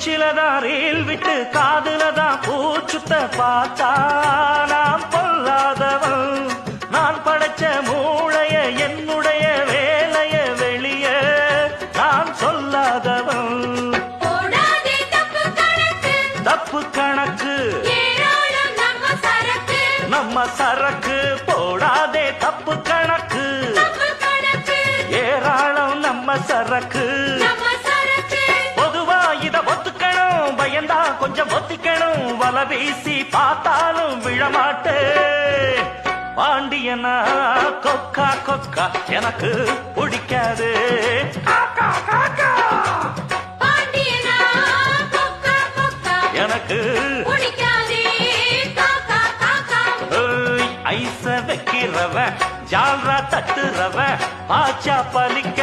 பேச்சில தான் ரீல் விட்டு காதுல தான் பூச்சுத்த பார்த்தா நான் பொல்லாதவன். நான் படைச்ச மூளைய என்னுடைய வேலைய வெளிய நான் சொல்லாதவன். தப்பு கணக்கு. நம்ம சரக்கு. நம்ம சரக்கு போடாதே தப்பு கணக்கு. ஏராளம் நம்ம சரக்கு. கொஞ்சம் ஒத்திக்கணும் வல வீசி பார்த்தாலும் விழமாட்டே. பாண்டியனா கொக்கா கொக்கா எனக்கு பிடிக்காது. எனக்கு ஐச வைக்கிறவ ஜால்ரா தட்டுறவ பாச்சா பலிக்க